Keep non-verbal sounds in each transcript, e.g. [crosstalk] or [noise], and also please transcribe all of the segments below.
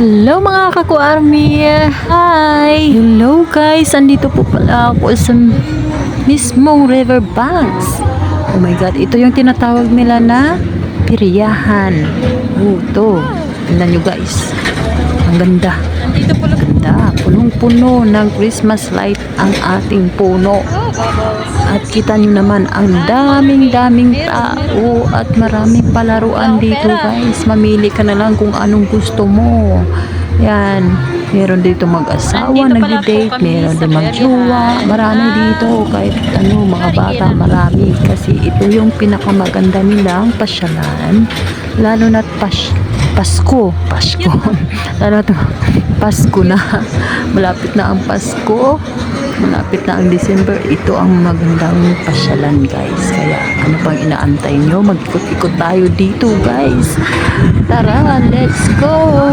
Hello mga kaku army! Hi! Hello guys! Andito po pala ako sa mismong river banks. Oh my god, ito yung tinatawag nila na piriyahan. Oh, to. Tingnan nyo guys. Ang ganda. Andito pala. Ganda. Punong-puno ng Christmas light ang ating puno. At kita nyo naman, ang daming-daming tao at maraming palaruan dito guys. Mamili ka na lang kung anong gusto mo. Yan. Meron dito mag-asawa, nag-date, meron din mag-jowa. Marami dito, kahit ano, mga bata, marami. Kasi ito yung pinakamaganda nilang pasyalan. Lalo na't pas Pasko. Pasko. Lalo to, Pasko na. Malapit na ang Pasko. Malapit na ang December. Ito ang magandang pasyalan, guys. Kaya, ano pang inaantay nyo? Mag-ikot-ikot tayo dito, guys. Tara, let's go!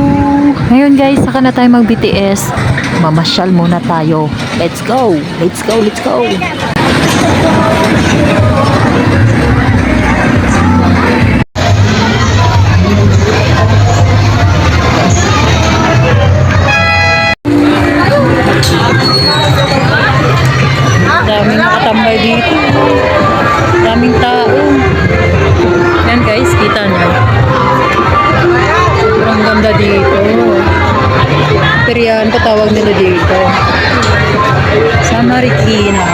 Ngayon, guys, saka na tayo mag-BTS. Mamasyal muna tayo. Let's go! Let's go, let's go! Daming Daming tao. Yan guys, kita nyo. Sobrang ganda dito. Periyan pa tawag nila dito. Sa Marikina.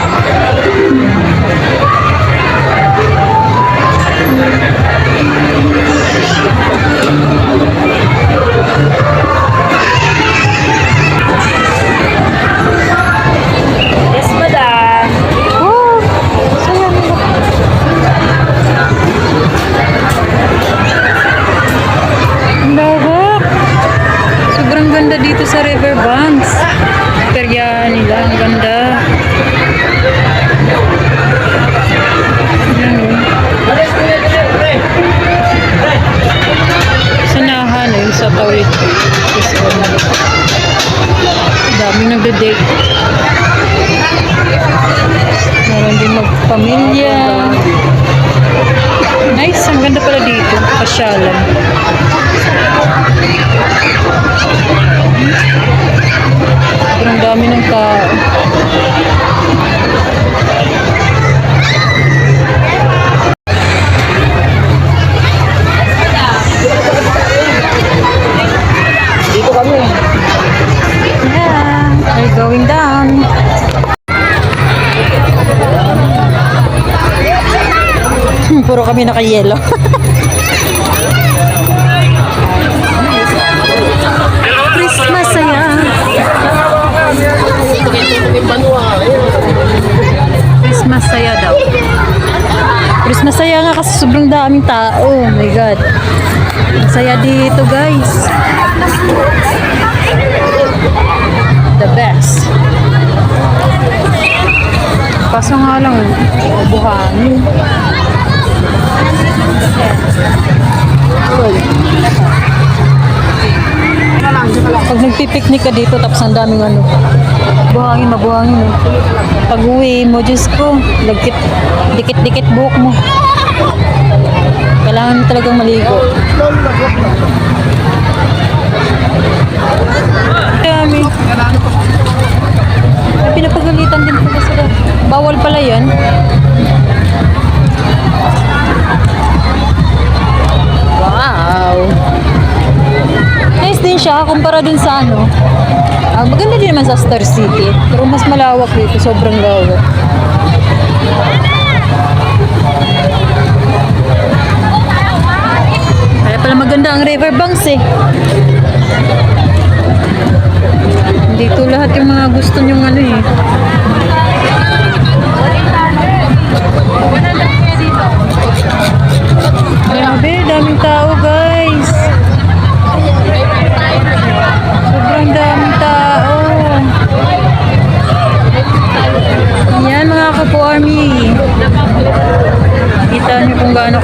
Daming nagde-date. Meron din magpamilya. Nice, ang ganda pala dito. Pasyalan. Kami naka-yellow. [laughs] Christmas saya. Christmas saya daw. Christmas saya nga kasi sobrang daming tao. Oh my God. Ang saya dito guys. The best. Kaso nga lang, buhangin. Pag nagpipiknik ka dito, tapos ang daming ano, buhangin, mabuhangin. eh. Pag uwi mo, Diyos ko, dikit-dikit buhok mo. Kailangan mo talagang maligo. Dami. Pinapagalitan din pala sila. Bawal pala yan. Kumpara dun sa ano. Ah, maganda din naman sa Star City. Pero mas malawak dito. Sobrang lawak. Kaya pala maganda ang riverbanks eh. Dito lahat yung mga gusto nyong ano eh.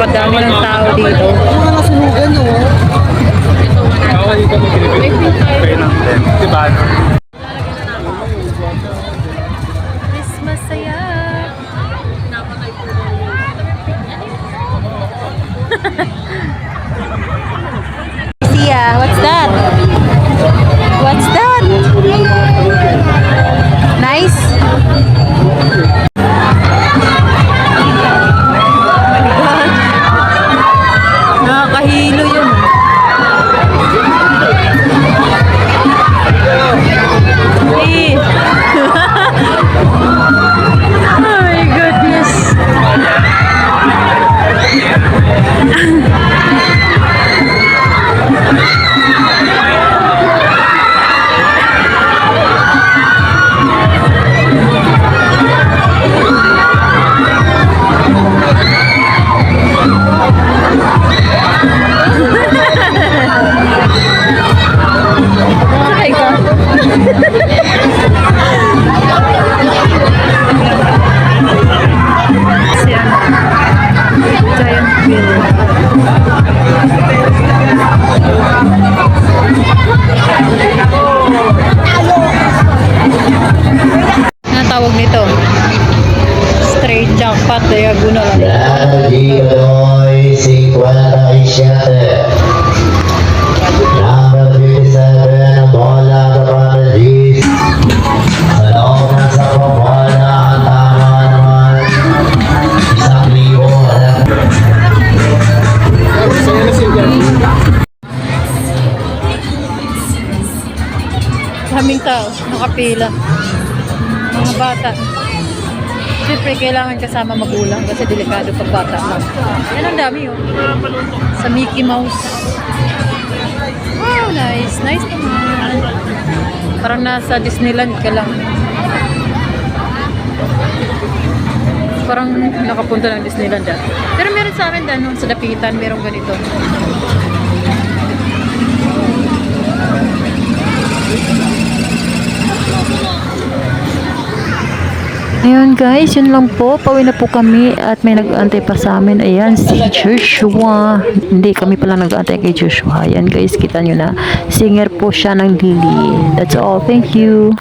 dami ng tao dito. Yung mga sunugan, no? Ako dito may kinibig. Pay ng 10. Diba? Christmas saya. Sia, what's that? What's that? Nice. Daming tao, nakapila. Mga bata. Siyempre, kailangan kasama magulang kasi delikado pag bata mo. Yan ang dami oh. Sa Mickey Mouse. Wow, nice. Nice naman. Parang nasa Disneyland ka lang. Parang nakapunta ng Disneyland dyan. Pero meron sa amin dyan, sa Dapitan, merong ganito. Ayun guys, yun lang po. Pauwi na po kami at may nag-aantay pa sa amin. Ayan, si Joshua. Hindi, kami pala nag-aantay kay Joshua. Ayan guys, kita nyo na. Singer po siya ng Lily. That's all. Thank you.